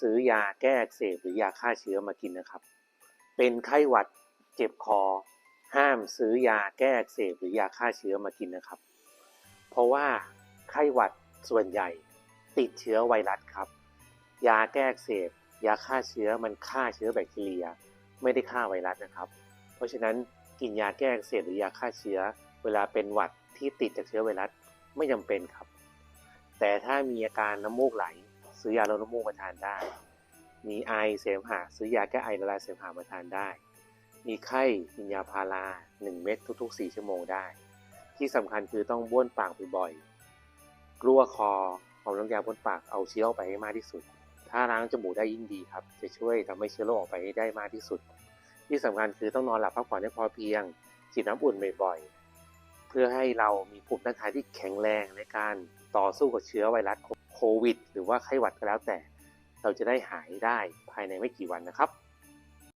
ซื้อยาแก้อักเสบหรือยาฆ่าเชื้อมากินนะครับ เป็นไข้หวัดเจ็บคอ ห้ามซื้อยาแก้อักเสบหรือยาฆ่าเชื้อมากินนะครับ เพราะว่าไข้หวัดส่วนใหญ่ติดเชื้อไวรัสครับ ยาแก้อักเสบยาฆ่าเชื้อมันฆ่าเชื้อแบคทีเรีย ไม่ได้ฆ่าไวรัสนะครับ เพราะฉะนั้นกินยาแก้อักเสบหรือยาฆ่าเชื้อ เวลาเป็นหวัดที่ติดจากเชื้อไวรัสไม่จำเป็นครับ แต่ถ้ามีอาการน้ำมูกไหล ซื้อยาลดน้ำมูกมาทานได้ มีไอเสมหะซื้อยาแก้ไอละลายเสมหะมาทานได้ มีไข้กินยาพารา1 เม็ดทุก ๆ 4 ชั่วโมงได้ ที่สำคัญคือต้องบ้วนปากบ่อยๆกลัวคอเอาน้ำยาบ้วนปากเอาเชื้อออกไปให้มากที่สุด ถ้าล้างจมูกได้ยิ่งดีครับ จะช่วยทำให้เชื้อโรคออกไปให้ได้มากที่สุด ที่สำคัญคือต้องนอนหลับพักผ่อนให้พอเพียงฉีดน้ำอุ่นบ่อยๆเพื่อให้เรามีภูมิต้านทานที่แข็งแรงในการต่อสู้กับเชื้อไวรัส โควิด หรือว่าไข้หวัดก็แล้วแต่ เราจะได้หายได้ภายในไม่กี่วันนะครับ